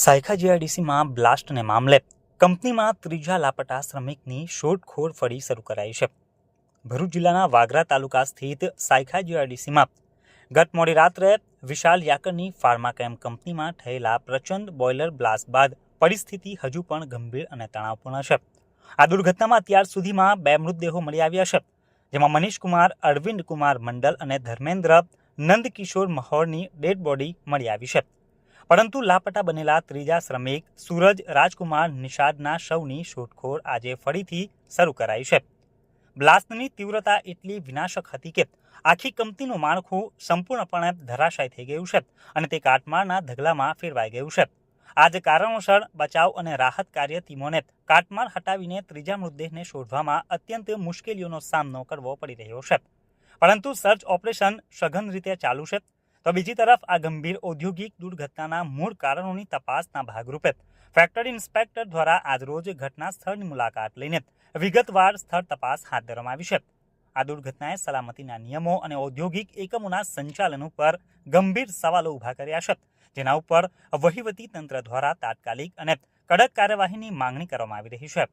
સાયખા જીઆઈડીસીમાં બ્લાસ્ટને મામલે કંપનીમાં ત્રીજા લાપટા શ્રમિકની શોધખોળ ફરી શરૂ કરાઈ છે. ભરૂચ જિલ્લાના વાગરા તાલુકા સ્થિત સાયખા જીઆઈડીસીમાં ગત મોડી રાત્રે વિશાલ યાકરની ફાર્માકેમ કંપનીમાં થયેલા પ્રચંડ બોઇલર બ્લાસ્ટ બાદ પરિસ્થિતિ હજુ પણ ગંભીર અને તણાવપૂર્ણ છે. આ દુર્ઘટનામાં અત્યાર સુધીમાં બે મૃતદેહો મળી આવ્યા છે, જેમાં મનીષ કુમાર અરવિંદ કુમાર મંડલ અને ધર્મેન્દ્ર નંદકિશોર મહોરની ડેડ બોડી મળી આવી છે. પરંતુ લાપતા બનેલા ત્રીજા શ્રમિક સૂરજ રાજકુમાર નિષાદના શવની શોધખોળ આજે ફરીથી શરૂ કરાઈ છે. બ્લાસ્ટની તીવ્રતા એટલી વિનાશક હતી કે આખી કંપનીનું માળખું સંપૂર્ણપણે ધરાશાય થઈ ગયું છે અને તે કાટમાળના ઢગલામાં ફેરવાઈ ગયું છે. આજ કારણોસર બચાવ અને રાહત કાર્ય ટીમોને કાટમાળ હટાવીને ત્રીજા મૃતદેહને શોધવામાં અત્યંત મુશ્કેલીઓનો સામનો કરવો પડી રહ્યો છે. પરંતુ સર્ચ ઓપરેશન સઘન રીતે ચાલુ છે તો બીજી તરફ આ ગંભીર ઔદ્યોગિક દુર્ઘટનાના મૂળ કારણોની તપાસના ભાગરૂપે ફેક્ટરી ઇન્સ્પેક્ટર દ્વારા આજરોજ ઘટના સ્થળની મુલાકાત લઈને વિગતવાર સ્થળ તપાસ હાથ ધરવામાં આવી છે. આ દુર્ઘટનાએ સલામતીના નિયમો અને ઔદ્યોગિક એકમોના સંચાલન ઉપર ગંભીર સવાલો ઊભા કર્યા છે. જેના ઉપર વહીવટી તંત્ર દ્વારા તાત્કાલિક અને કડક કાર્યવાહીની માંગણી કરવામાં આવી રહી છે.